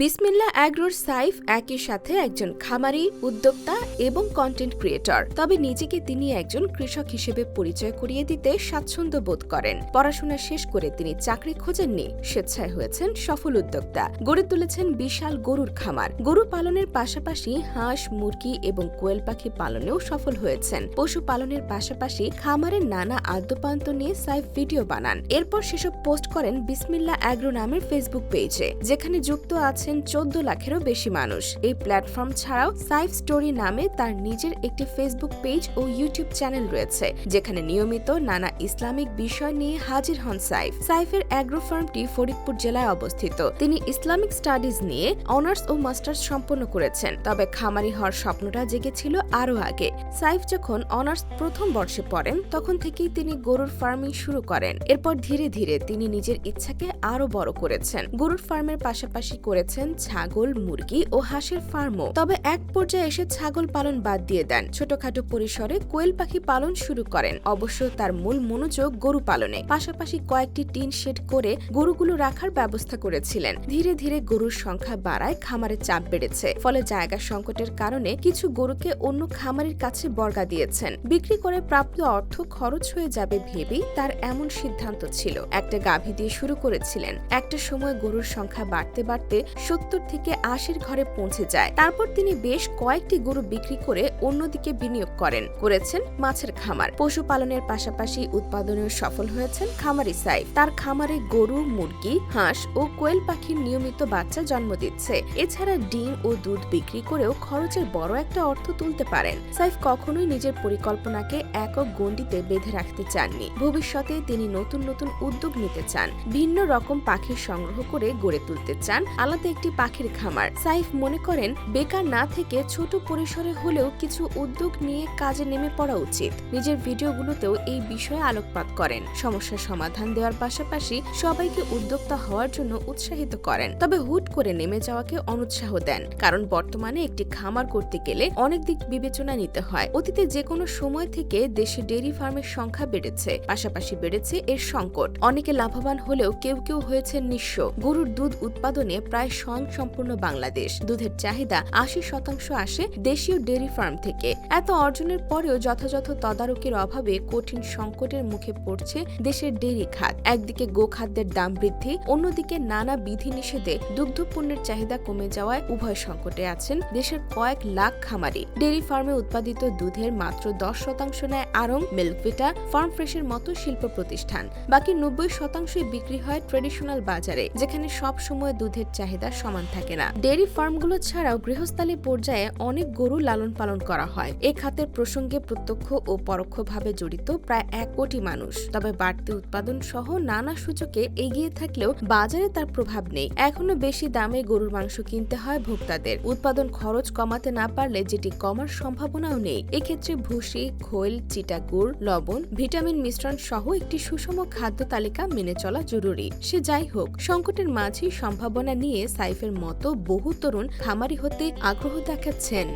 বিসমিল্লা অ্যাগ্রোর সাইফ একই সাথে একজন খামারি, উদ্যোক্তা এবং কন্টেন্ট ক্রিয়েটর তবে নিজেকে তিনি একজন কৃষক হিসেবে পরিচয় করিয়ে দিতে স্বাচ্ছন্দ্য বোধ করেন। পড়াশোনা শেষ করে তিনি চাকরি খোঁজেননি, স্বেচ্ছায় হয়েছেন সফল উদ্যোক্তা। গড়ে তুলেছেন বিশাল গরুর খামার। গরু পালনের পাশাপাশি হাঁস, মুরগি এবং কোয়েল পাখি পালনেও সফল হয়েছেন। পশু পালনের পাশাপাশি খামারের নানা আদ্যপান্ত নিয়ে সাইফ ভিডিও বানান। এরপর সেসব পোস্ট করেন বিসমিল্লা অ্যাগ্রো নামের ফেসবুক পেজে যেখানে যুক্ত আছেন চোদ্দ লাখেরও বেশি মানুষ। এই প্ল্যাটফর্ম ছাড়াও সাইফ স্টোরি নামে তার নিজের একটি ফেসবুক পেজ ও ইউটিউব চ্যানেল রয়েছে, যেখানে নিয়মিত নানা ইসলামিক বিষয় নিয়ে হাজির হন সাইফ সাইফের অ্যাগ্রো ফার্মটি ফরিদপুর জেলায় অবস্থিত। তিনি ইসলামিক স্টাডিজ নিয়ে অনার্স ও মাস্টার্স সম্পন্ন করেছেন, তবে খামারি হওয়ার স্বপ্নটা জেগেছিল আরও আগে। সাইফ যখন অনার্স প্রথম বর্ষে পড়েন, তখন থেকেই তিনি গরুর ফার্মিং শুরু করেন। এরপর ধীরে ধীরে তিনি নিজের ইচ্ছাকে আরও বড় করেছেন। গরুর ফার্মের পাশাপাশি করেছেন ছাগল, মুরগি ও হাঁসের ফার্মও। তবে এক পর্যায়ে এসে ছাগল পালন বাদ দিয়ে দেন। ছোটখাটো পরিসরে কোয়েল পাখি পালন শুরু করেন। অবশ্য তার মূল মনোযোগ গরু পালনে। পাশাপাশি কয়েকটি টিন শেড করে গরুগুলো রাখার ব্যবস্থা করেছিলেন। ধীরে ধীরে গরুর সংখ্যা বাড়ায় খামারে চাপ বেড়েছে। ফলে জায়গা সংকটের কারণে কিছু গরুকে অন্য খামারের কাছে বর্গা দিয়েছেন। বিক্রি করে প্রাপ্ত অর্থ খরচ হয়ে যাবে ভেবেই তার এমন সিদ্ধান্ত ছিল। একটা গাভী দিয়ে শুরু করেছিলেন। একটা সময় গরুর সংখ্যা বাড়তে বাড়তে সত্তর থেকে আশির ঘরে পৌঁছে যায়। তারপর তিনি বেশ কয়েকটি গরু বিক্রি করে অন্যদিকে বিনিয়োগ করেন, করেছেন মাছের খামার। পশুপালনের পাশাপাশি উৎপাদনেও সফল হয়েছেন খামারি সাইফ। তার খামারে গরু, মুরগি, হাঁস ও কোয়েল পাখির নিয়মিত বাচ্চা জন্ম দিচ্ছে। এছাড়া ডিম ও দুধ বিক্রি করেও খরচের বড় একটা অর্থ তুলতে পারেন। সাইফ কখনোই নিজের পরিকল্পনাকে একক গণ্ডিতে বেঁধে রাখতে চাননি। ভবিষ্যতে তিনি নতুন নতুন উদ্যোগ নিতে চান। ভিন্ন রকম পাখির সংগ্রহ করে গড়ে তুলতে চান। আলাদা একটি পাখির খামার। সাইফ মনে করেন, বেকার না থেকে ছোট পরিসরে হলেও কিছু উদ্যোগ নিয়ে কাজে নেমে পড়া উচিত। নিজের ভিডিওগুলোতেও এই বিষয়ে আলোকপাত করেন। সমস্যার সমাধান দেওয়ার পাশাপাশি সবাইকে উদ্যোক্তা হওয়ার জন্য উৎসাহিত করেন। তবে হুট করে নেমে যাওয়াকে অনুৎসাহ দেন। কারণ বর্তমানে একটি খামার করতে গেলে অনেক দিক বিবেচনা নিতে হয়। অতীতে যে কোনো সময় থেকে দেশে ডেইরি ফার্মের সংখ্যা বেড়েছে, পাশাপাশি বেড়েছে এর সংকট। অনেকে লাভবান হলেও কেউ কেউ হয়েছে নিঃস্ব। গরুর দুধ উৎপাদনে প্রায় স্বয়ং সম্পূর্ণ বাংলাদেশ। দুধের চাহিদা আশি শতাংশ আসে দেশীয় ডেইরি ফার্ম থেকে। এত অর্জনের পরেও যথাযথ তদারকির অভাবে কঠিন সংকটের মুখে পড়ছে দেশের ডেইরি খাত। একদিকে গোখাদ্যের দাম বৃদ্ধি, অন্যদিকে নানা বিধিনিষেধে দুগ্ধ পণ্যের চাহিদা কমে যাওয়ায় উভয় সংকটে আছেন দেশের কয়েক লাখ খামারি। ডেইরি ফার্মে উৎপাদিত দুধের মাত্র দশ শতাংশ নেয় আরং মিল্কভিটা, ফার্ম ফ্রেশের মতো শিল্প প্রতিষ্ঠান। বাকি নব্বই শতাংশই বিক্রি হয় ট্রেডিশনাল বাজারে, যেখানে সব সময় দুধের চাহিদা সমান থাকে না। ডেইরি ফার্মগুলো ছাড়াও গৃহস্থালী পর্যায়ে অনেক গরু লালন পালন করা হয়। এ খাতের প্রসঙ্গে প্রত্যক্ষ ও পরোক্ষভাবে জড়িত প্রায় এক কোটি মানুষ। তবে বাড়তি উৎপাদন সহ নানা সূচকে এগিয়ে থাকলেও বাজারে তার প্রভাব নেই। এখনও বেশি দামে গরুর মাংস কিনতে হয় ভোক্তাদের। উৎপাদন খরচ কমাতে না পারলে যেটি কমার সম্ভাবনাও নেই। এক্ষেত্রে ভুসি, খৈল, চিটাগুড়, লবণ, ভিটামিন মিশ্রণ সহ একটি সুষম খাদ্য তালিকা মেনে চলা জরুরি। সে যাই হোক, সংকটের মাঝেই সম্ভাবনা নিয়ে সাইফের মতো বহু তরুণ খামারি হতে আগ্রহ দেখাচ্ছেন।